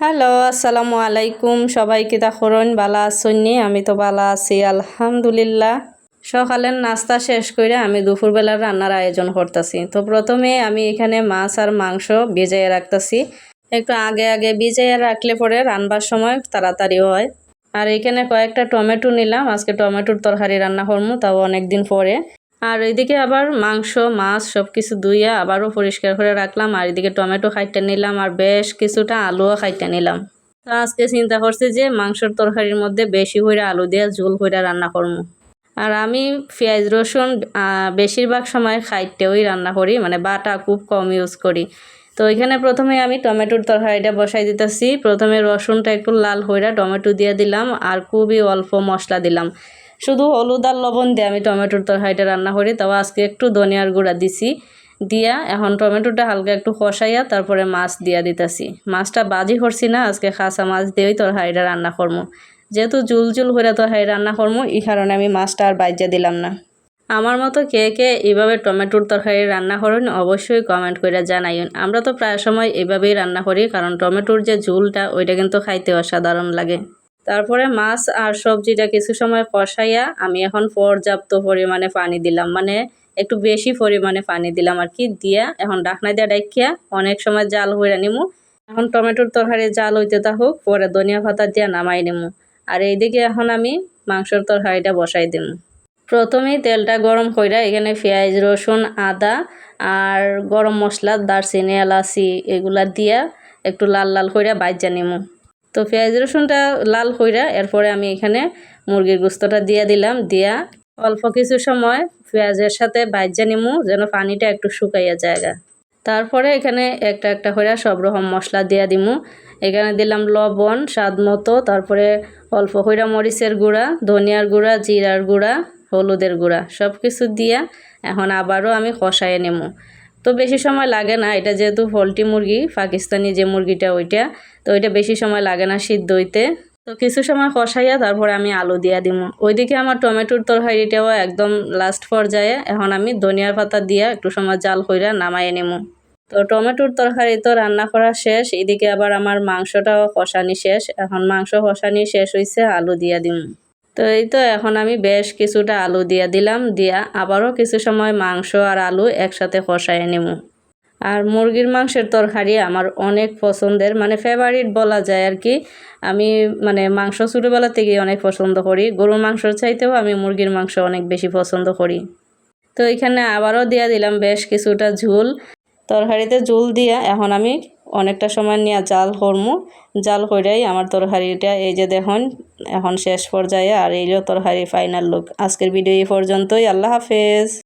Hello, আসসালামু আলাইকুম। সবাইকে দেখরণ বালা আসন্নি, আমি তো বালা আছি, আলহামদুলিল্লাহ। সকালের নাস্তা শেষ করে আমি দুপুরবেলার রান্নার আয়োজন করতেছি। তো প্রথমে আমি এখানে মাছ আর মাংস ভিজাইয়ে রাখতেছি। একটু আগে আগে ভিজাইয়ে রাখলে পরে রান্নার সময় তাড়াতাড়ি হয়। আর এখানে কয়েকটা টমেটো নিলাম। আজকে টমেটোর তরকারি রান্না করব তাও অনেকদিন পরে। আর এদিকে আবার মাংস, মাছ সব কিছু ধুইয়া আবারও পরিষ্কার করে রাখলাম। আর এদিকে টমেটো খাইতে নিলাম আর বেশ কিছুটা আলুও খাইতে নিলাম। তো আজকে চিন্তা করছি যে মাংসর তরকারির মধ্যে বেশি করে আলু দিয়ে ঝোল করে রান্না করব। আর আমি পেঁয়াজ, রসুন বেশিরভাগ সময় খাইতেওই রান্না করি মানে বাটা খুব কম ইউজ করি। তো এখানে প্রথমে আমি টমেটোর তরকারিটা বসাই দিতেছি। প্রথমে রসুনটা একটু লাল হইরা টমেটো দিয়ে দিলাম আর খুবই অল্প মশলা দিলাম। শুধু হলুদ আর লবণ দিয়ে আমি টমেটোর তরকারিটা রান্না করি, তাও আজকে একটু ধনিয়ার গুঁড়া দিছি। দিয়া এখন টমেটোটা হালকা একটু কষাইয়া তারপরে মাছ দিয়া দিতেছি। মাছটা বাজি করছি না, আজকে খাসা মাছ দিয়েই তরকারিটা রান্না করব। যেহেতু জুল জুল হইরা তরকারি রান্না করব, এই কারণে আমি মাছটা আর বাইজা দিলাম না। আমার মতো কে কে এইভাবে টমেটোর তরকারি রান্না করেন, অবশ্যই কমেন্ট করে জানাইন। আমরা তো প্রায় সময় এইভাবেই রান্না করি, কারণ টমেটোর যে ঝুলটা, ওইটা কিন্তু খাইতে অসাধারণ লাগে। তারপরে মাছ আর সবজিটা কিছু সময় কষাইয়া আমি এখন পর্যাপ্ত পরিমাণে পানি দিলাম। মানে একটু বেশি পরিমাণে পানি দিলাম আর কি। দিয়া এখন ডাকনা দিয়া ডাকিয়া অনেক সময় জাল হইয়া নিমু। এখন টমেটোর তরকারি জাল হইতে থাকুক, পরে ধনিয়া পাতা দিয়া নামাই নিমু। আর এইদিকে এখন আমি মাংসর তরকারিটা বসাই দিম। প্রথমেই তেলটা গরম কইরা এখানে পেঁয়াজ, রসুন, আদা আর গরম মশলা, দারচিনি, এলাচি এগুলা দিয়া একটু লাল লাল কইরা বাইজা নিমু। তো পেঁয়াজ রসুনটা লাল কইরা এরপরে আমি এখানে মুরগির গুস্তটা দিয়ে দিলাম। দিয়া অল্প কিছু সময় পেঁয়াজের সাথে বাইজা নিমু, যেন পানিটা একটু শুকাইয়া জায়গা তারপরে এখানে একটা একটা হইরা সব রকম মশলা দিয়া দিমু। এখানে দিলাম লবণ, স্বাদ মতো। তারপরে অল্প কইরা মরিচের গুঁড়া, ধনিয়ার গুঁড়া, জিরার গুঁড়া, হলুদের গুঁড়া সব কিছু দিয়া এখন আবারও আমি কষাইয়ে নেব তো বেশি সময় লাগে না। এটা যেহেতু পোলট্রি মুরগি, পাকিস্তানি যে মুরগিটা ওইটা, তো ওইটা বেশি সময় লাগে না সিদ্ধ হইতে। তো কিছু সময় কষাইয়া তারপরে আমি আলু দিয়া দিব ওইদিকে আমার টমেটোর তরকারিটাও একদম লাস্ট পর্যায়ে। এখন আমি ধনিয়ার পাতা দিয়া একটু সময় জাল কইরা নামাইয়ে নেব তো টমেটোর তরকারি তো রান্না করা শেষ। এদিকে আবার আমার মাংসটাও কষানি শেষ। এখন মাংস কষানি শেষ হয়েছে আলু দিয়া দিম। তো এই তো এখন আমি বেশ কিছুটা আলু দিয়া দিলাম, দিয়া আবারও কিছু সময় মাংস আর আলু একসাথে কষায় নেব আর মুরগির মাংসের তরকারি আমার অনেক পছন্দের মানে ফেভারিট বলা যায় আর কি। আমি মানে মাংস ছোটোবেলা থেকেই অনেক পছন্দ করি, গরুর মাংসর চাইতেও আমি মুরগির মাংস অনেক বেশি পছন্দ করি। তো এখানে আবারও দিয়া দিলাম বেশ কিছুটা ঝুল। তরকারিতে ঝুল দিয়া এখন আমি অনেকটা সময় নিয়ে জাল করমু। জাল কইরাই আমার তরকারিটা, এই যে দেখুন এখন শেষ পর্যায়ে, আর এইলো তোর হারি ফাইনাল লুক আজকের ভিডিও এই পর্যন্তই, আল্লাহ হাফেজ।